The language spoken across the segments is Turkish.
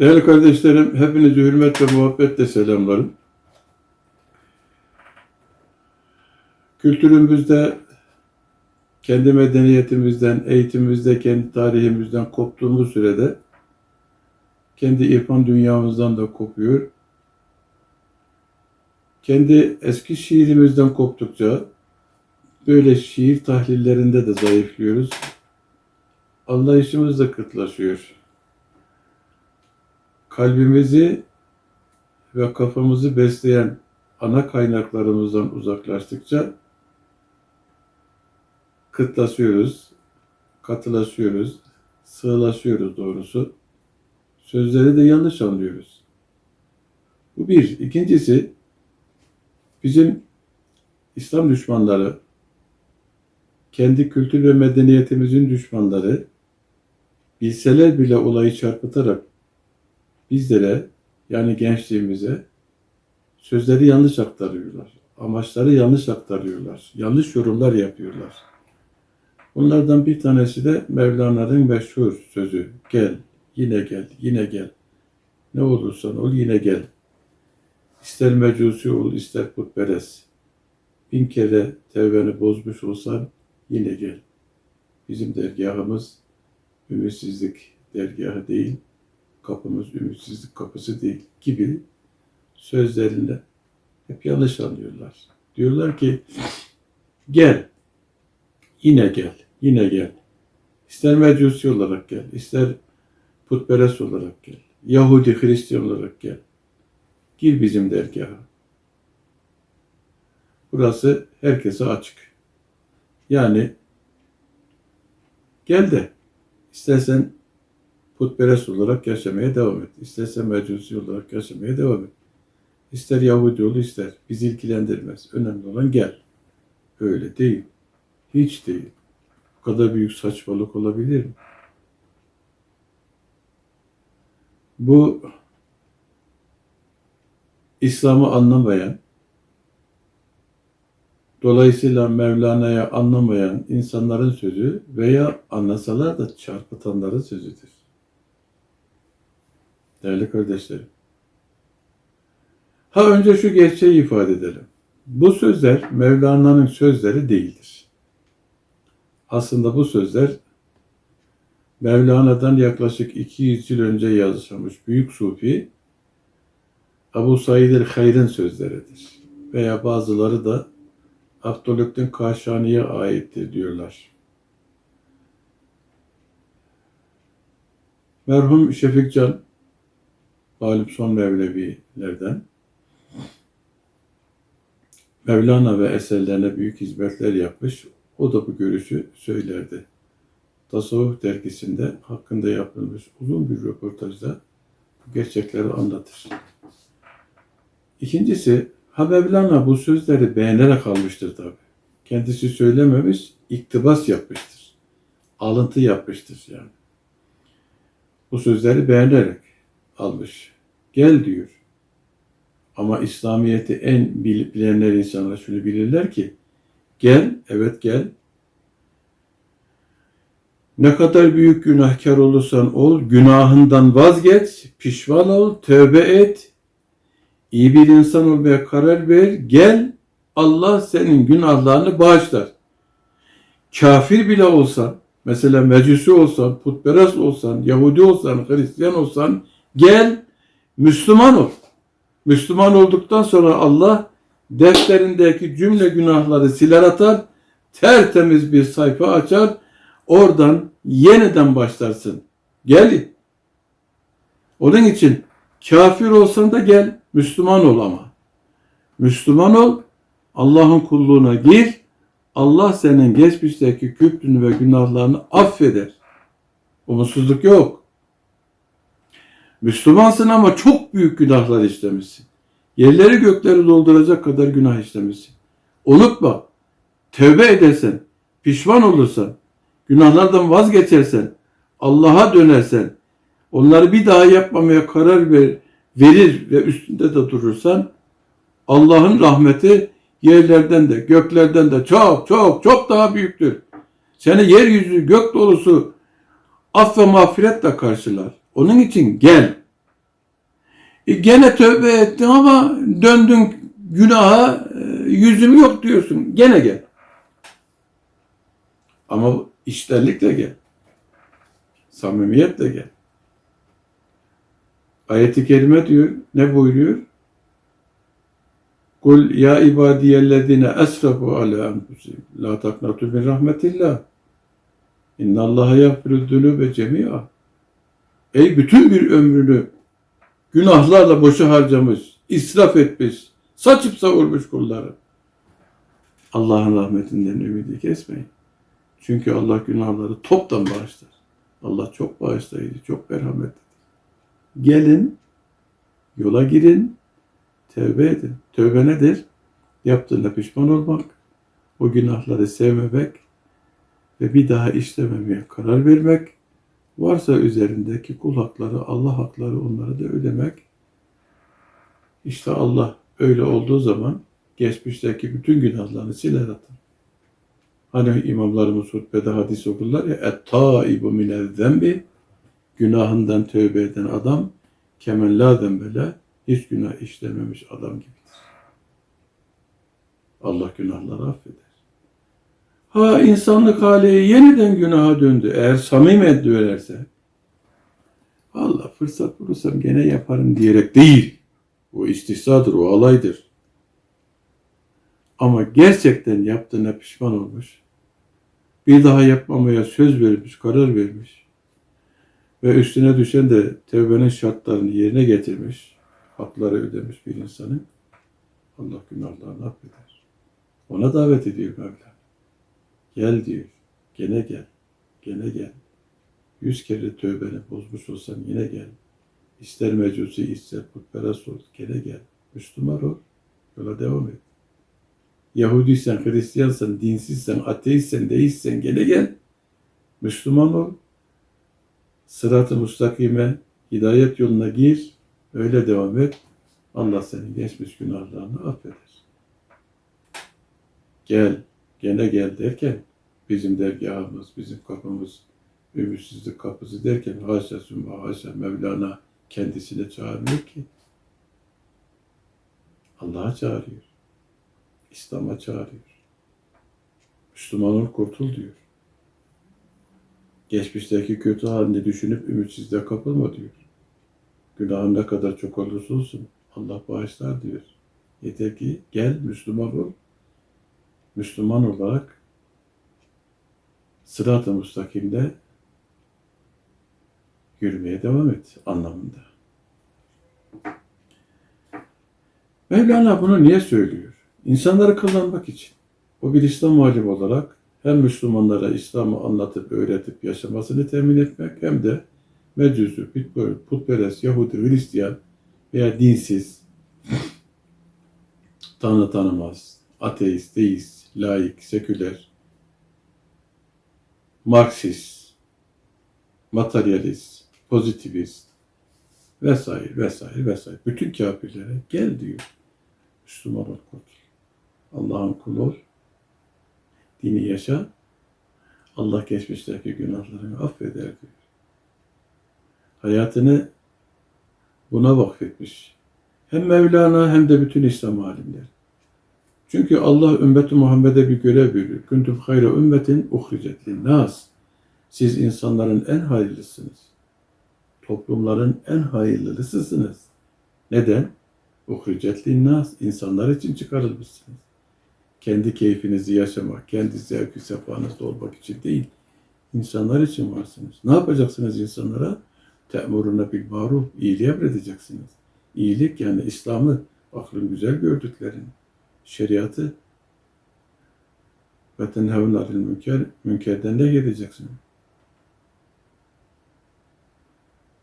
Değerli kardeşlerim, hepinizi hürmet ve muhabbetle selamlarım. Kültürümüzde, kendi medeniyetimizden, eğitimimizde, kendi tarihimizden koptuğumuz sürede kendi irfan dünyamızdan da kopuyor. Kendi eski şiirimizden koptukça böyle şiir tahlillerinde de zayıflıyoruz. Anlayışımız da kıtlaşıyor kalbimizi ve kafamızı besleyen ana kaynaklarımızdan uzaklaştıkça kıtlaşıyoruz, katılaşıyoruz, sığlaşıyoruz doğrusu. Sözleri de yanlış anlıyoruz. Bu bir. İkincisi, bizim İslam düşmanları, kendi kültür ve medeniyetimizin düşmanları, bilseler bile olayı çarpıtarak bizlere yani gençliğimize sözleri yanlış aktarıyorlar. Amaçları yanlış aktarıyorlar. Yanlış yorumlar yapıyorlar. Bunlardan bir tanesi de Mevlana'nın meşhur sözü. Gel, yine gel, yine gel. Ne olursan ol yine gel. İster mecusi ol, ister putperest. Bin kere tevbeni bozmuş olsan yine gel. Bizim dergahımız ümitsizlik dergahı değil, kapımız ümitsizlik kapısı değil gibi sözlerinde hep yanlış anlıyorlar. Diyorlar ki gel, yine gel, yine gel. İster mecusi olarak gel, ister putperest olarak gel, Yahudi, Hristiyan olarak gel. Gir bizim dergaha. Burası herkese açık. Yani gel de istersen putperest olarak yaşamaya devam et. İstersen mecusi olarak yaşamaya devam et. İster Yahudi ol ister. Bizi ilgilendirmez. Önemli olan gel. Öyle değil. Hiç değil. Bu kadar büyük saçmalık olabilir mi? Bu İslam'ı anlamayan, dolayısıyla Mevlana'ya anlamayan insanların sözü veya anlasalar da çarpıtanların sözüdür. Değerli kardeşlerim. Ha önce şu gerçeği ifade edelim. Bu sözler Mevlana'nın sözleri değildir. Aslında bu sözler Mevlana'dan yaklaşık 200 yıl önce yazılmış büyük sufi Abu Said el-Hayr'ın sözleridir. Veya bazıları da Abdülhaktin Kaşani'ye aittir diyorlar. Merhum Şefikcan Galip Son Mevlevilerden Mevlana ve eserlerine büyük hizmetler yapmış. O da bu görüşü söylerdi. Tasavvuf dergisinde hakkında yapılmış uzun bir röportajda bu gerçekleri anlatır. İkincisi, ha Mevlana bu sözleri beğenerek almıştır tabi. Kendisi söylememiş, iktibas yapmıştır. Alıntı yapmıştır yani. Bu sözleri beğenerek almış. Gel diyor. Ama İslamiyet'i en bilenler insanlar şunu bilirler ki gel, evet gel. Ne kadar büyük günahkar olursan ol, günahından vazgeç, pişman ol, tövbe et, iyi bir insan olmaya karar ver, gel, Allah senin günahlarını bağışlar. Kafir bile olsan, mesela mecusi olsan, putperest olsan, Yahudi olsan, Hristiyan olsan, Gel Müslüman ol. Müslüman olduktan sonra Allah defterindeki cümle günahları siler atar, tertemiz bir sayfa açar, oradan yeniden başlarsın. Gel. Onun için kafir olsan da gel, Müslüman ol ama. Müslüman ol, Allah'ın kulluğuna gir, Allah senin geçmişteki küplünü ve günahlarını affeder. Umutsuzluk yok. Müslümansın ama çok büyük günahlar işlemişsin. Yerleri gökleri dolduracak kadar günah işlemişsin. Unutma. Tövbe edersen, pişman olursan, günahlardan vazgeçersen, Allah'a dönersen, onları bir daha yapmamaya karar ver, verir ve üstünde de durursan, Allah'ın rahmeti yerlerden de göklerden de çok çok çok daha büyüktür. Seni yeryüzü gök dolusu af ve mağfiretle karşılar. Onun için gel. E gene tövbe ettin ama döndün günaha e, yüzüm yok diyorsun. Gene gel. Ama iştenlikle gel. Samimiyetle gel. Ayet-i kerime diyor, ne buyuruyor? Kul ya ibadiyellezine esrafu ala enfusihim la taknatu min rahmetillah. İnna Allaha yaghfiru zunube cemi'a. Ey bütün bir ömrünü günahlarla boşa harcamış, israf etmiş, saçıp savurmuş kulları. Allah'ın rahmetinden ümidi kesmeyin. Çünkü Allah günahları toptan bağışlar. Allah çok bağışlayıcı, çok merhametli. Gelin, yola girin, tövbe edin. Tövbe nedir? Yaptığına pişman olmak, o günahları sevmemek ve bir daha işlememeye karar vermek, varsa üzerindeki kul hakları, Allah hakları onları da ödemek. İşte Allah öyle olduğu zaman geçmişteki bütün günahlarını siler atar. Hani imamlarımız hutbede hadis okurlar ya et-taibu minel-zembi günahından tövbe eden adam kemen la zembele hiç günah işlememiş adam gibidir. Allah günahları affeder. Ha insanlık hali yeniden günaha döndü. Eğer samimi dönerse Allah fırsat bulursam gene yaparım diyerek değil. O istihsadır, o alaydır. Ama gerçekten yaptığına pişman olmuş. Bir daha yapmamaya söz vermiş, karar vermiş. Ve üstüne düşen de tevbenin şartlarını yerine getirmiş. Hakları ödemiş bir insanın. Allah günahlarını affeder. Ona davet ediyor Mevla. Gel diyor. Gene gel. Gene gel. Yüz kere tövbeni bozmuş olsan yine gel. İster mecusi, ister putperest ol. Gene gel. Müslüman ol. Yola devam et. Yahudiysen, Hristiyansan, dinsizsen, ateistsen, deistsen gene gel. Müslüman ol. Sırat-ı müstakime, hidayet yoluna gir. Öyle devam et. Allah senin geçmiş günahlarını affeder. Gel, gene gel derken bizim dergahımız, bizim kapımız, ümitsizlik kapısı derken haşa sümme haşa Mevlana kendisine çağırmıyor ki. Allah'a çağırıyor. İslam'a çağırıyor. Müslüman ol kurtul diyor. Geçmişteki kötü halini düşünüp ümitsizliğe kapılma diyor. Günahın ne kadar çok olursa olsun Allah bağışlar diyor. Yeter ki gel Müslüman ol. Müslüman olarak sırat-ı müstakimde yürümeye devam et anlamında. Mevlana bunu niye söylüyor? İnsanları kazanmak için. O bir İslam alimi olarak hem Müslümanlara İslam'ı anlatıp, öğretip yaşamasını temin etmek hem de mecusu, putperest, Yahudi, Hristiyan veya dinsiz, Tanrı tanımaz, ateist, deist, laik, seküler, Marksist, materyalist, pozitivist vesaire vesaire vesaire. Bütün kafirlere gel diyor. Müslüman ol kurtul. Allah'ın kulu ol. Dini yaşa. Allah geçmişteki günahlarını affeder diyor. Hayatını buna vakfetmiş. Hem Mevlana hem de bütün İslam alimleri. Çünkü Allah ümmeti Muhammed'e bir görev veriyor. Kuntum hayra ümmetin uhricet nas. Siz insanların en hayırlısınız. Toplumların en hayırlısısınız. Neden? Uhricet nas. insanlar için çıkarılmışsınız. Kendi keyfinizi yaşamak, kendi zevki sefanızda olmak için değil. İnsanlar için varsınız. Ne yapacaksınız insanlara? Te'muruna bil maruf. İyiliği emredeceksiniz. İyilik yani İslam'ı aklın güzel gördüklerini, şeriatı ve tenhevun anil münker, münkerden ne geleceksin?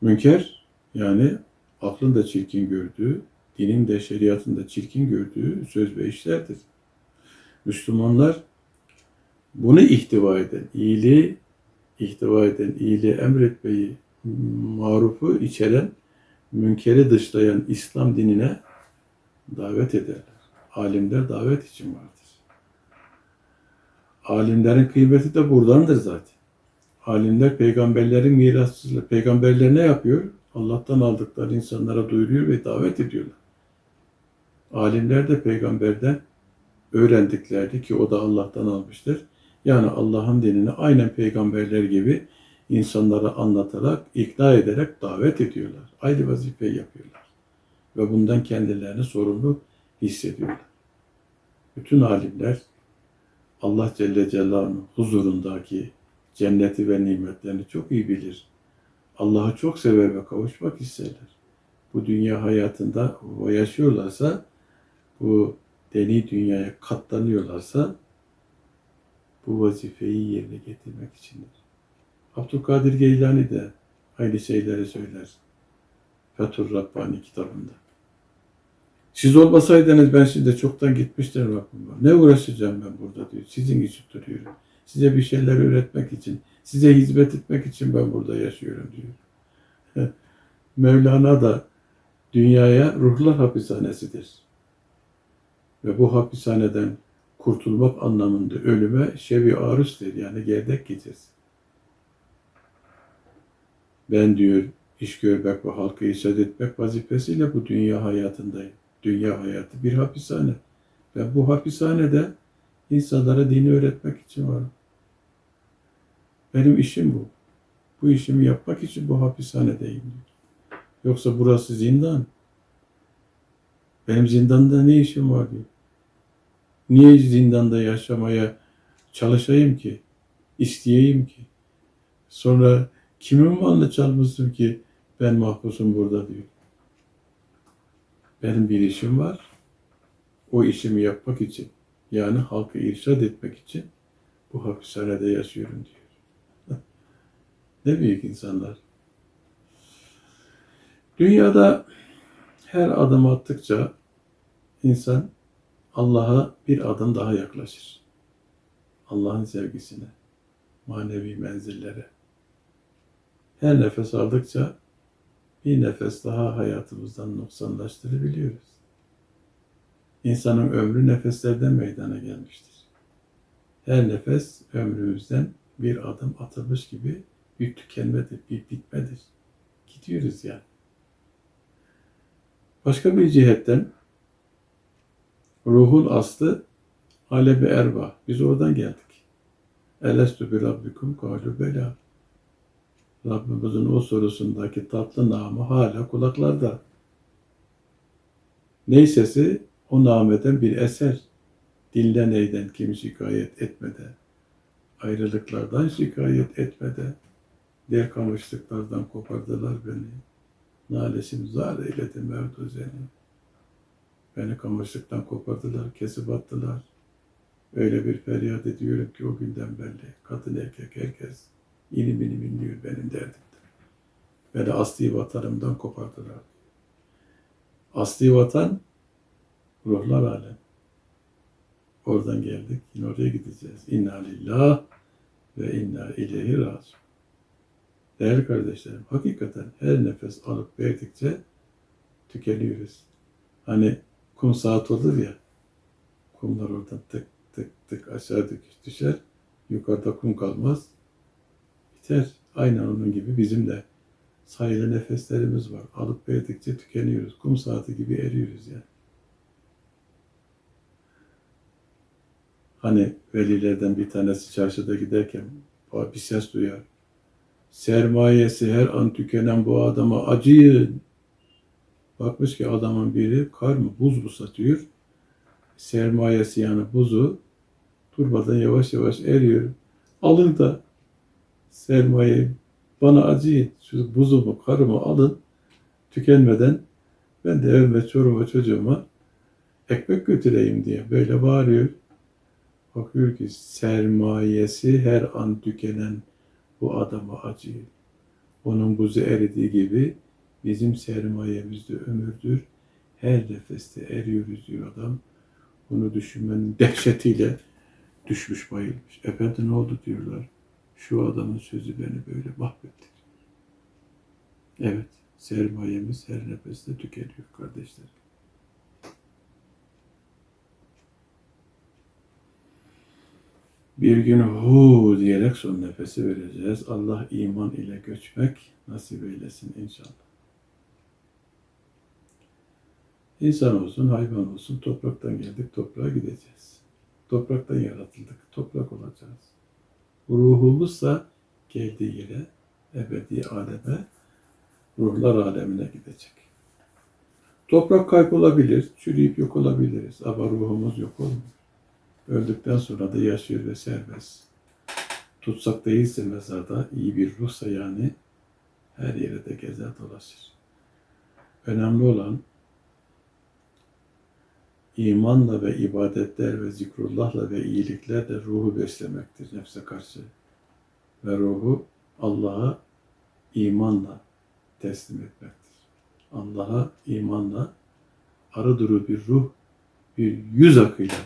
Münker yani aklın da çirkin gördüğü, dinin de şeriatın da çirkin gördüğü söz ve işlerdir. Müslümanlar bunu ihtiva eden, iyiliği ihtiva eden, iyiliği emretmeyi, marufu içeren, münkeri dışlayan İslam dinine davet ederler. Alimler davet için vardır. Alimlerin kıymeti de buradandır zaten. Alimler peygamberlerin mirasçıları. Peygamberler ne yapıyor? Allah'tan aldıkları insanlara duyuruyor ve davet ediyorlar. Alimler de peygamberden öğrendiklerdi ki o da Allah'tan almıştır. Yani Allah'ın dinini aynen peygamberler gibi insanlara anlatarak, ikna ederek davet ediyorlar. Aynı vazifeyi yapıyorlar. Ve bundan kendilerini sorumlu hissediyorlar. Bütün alimler Allah Celle Celaluhu'nun huzurundaki cenneti ve nimetlerini çok iyi bilir. Allah'ı çok sever ve kavuşmak isterler. Bu dünya hayatında yaşıyorlarsa, bu deni dünyaya katlanıyorlarsa bu vazifeyi yerine getirmek içindir. Abdülkadir Geylani de aynı şeyleri söyler. Fethur Rabbani kitabında. Siz olmasaydınız ben size çoktan gitmiştim Rabbim. Ne uğraşacağım ben burada diyor. Sizin için duruyorum. Size bir şeyler öğretmek için, size hizmet etmek için ben burada yaşıyorum diyor. Mevlana da dünyaya ruhlar hapishanesidir. Ve bu hapishaneden kurtulmak anlamında ölüme şevi arustur yani gerdek gideceğiz. Ben diyor iş görmek ve halkı irşad etmek vazifesiyle bu dünya hayatındayım. Dünya hayatı bir hapishane. Ben bu hapishanede insanlara dini öğretmek için varım. Benim işim bu. Bu işimi yapmak için bu hapishanedeyim diyor. Yoksa burası zindan. Benim zindanda ne işim var diyor. Niye zindanda yaşamaya çalışayım ki? isteyeyim ki? Sonra kimin malını çalmıştım ki ben mahpusum burada diyor. Benim bir işim var. O işimi yapmak için yani halkı irşad etmek için bu hapishanede yaşıyorum diyor. ne büyük insanlar. Dünyada her adım attıkça insan Allah'a bir adım daha yaklaşır. Allah'ın sevgisine, manevi menzillere. Her nefes aldıkça bir nefes daha hayatımızdan noksanlaştırabiliyoruz. İnsanın ömrü nefeslerden meydana gelmiştir. Her nefes ömrümüzden bir adım atılmış gibi bir tükenmedir, bir bitmedir. Gidiyoruz yani. Başka bir cihetten ruhun aslı alemi erva. Biz oradan geldik. Elestü bi rabbikum kalu bela. Rabbimizin o sorusundaki tatlı namı hala kulaklarda. Neysesi o nameden bir eser. Dilden neyden kim şikayet etmede. Ayrılıklardan şikayet etmede. Der kamışlıklardan kopardılar beni. Nalesim zar eyledi mevduzeni. Beni kamışlıktan kopardılar, kesip attılar. Öyle bir feryat ediyorum ki o günden belli. Kadın erkek herkes ilim ilim inliyor benim derdimden. Beni asli vatanımdan kopardılar. Asli vatan ruhlar alem. Oradan geldik. Yine oraya gideceğiz. İnna lillah ve inna ileyhi raciun. Değerli kardeşlerim, hakikaten her nefes alıp verdikçe tükeniyoruz. Hani kum saat olur ya, kumlar oradan tık tık tık aşağı düşer, yukarıda kum kalmaz, biter. Aynen onun gibi bizim de sayılı nefeslerimiz var. Alıp verdikçe tükeniyoruz. Kum saati gibi eriyoruz yani. Hani velilerden bir tanesi çarşıda giderken bir ses duyar. Sermayesi her an tükenen bu adama acıyın. Bakmış ki adamın biri kar mı buz mu satıyor. Sermayesi yani buzu durmadan yavaş yavaş eriyor. Alın da sermayeyi bana acıyın. Şu buzumu, karımı alın. Tükenmeden ben de evime, çoruma, çocuğuma ekmek götüreyim diye böyle bağırıyor. Bakıyor ki sermayesi her an tükenen bu adama acıyor. Onun buzu eridiği gibi bizim sermayemiz de ömürdür. Her nefeste eriyoruz diyor adam. Bunu düşünmenin dehşetiyle düşmüş bayılmış. Efendi ne oldu diyorlar. Şu adamın sözü beni böyle mahvetti. Evet, sermayemiz her nefeste tükeniyor kardeşlerim. Bir gün hu diyerek son nefesi vereceğiz. Allah iman ile göçmek nasip eylesin inşallah. İnsan olsun, hayvan olsun, topraktan geldik, toprağa gideceğiz. Topraktan yaratıldık, toprak olacağız. Ruhumuzsa geldiği yere, ebedi aleme, ruhlar alemine gidecek. Toprak kaybolabilir, çürüyüp yok olabiliriz ama ruhumuz yok olmuyor. Öldükten sonra da yaşıyor ve serbest. Tutsak değilse mezarda iyi bir ruhsa yani her yere de gezer dolaşır. Önemli olan imanla ve ibadetler ve zikrullahla ve iyiliklerle ruhu beslemektir nefse karşı. Ve ruhu Allah'a imanla teslim etmektir. Allah'a imanla arı duru bir ruh, bir yüz akıyla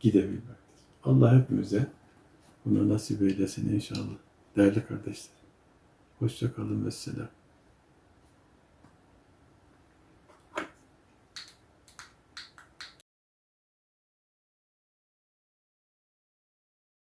gidebilmektir. Allah hepimize bunu nasip eylesin inşallah. Değerli kardeşler. Hoşça kalın ve selam.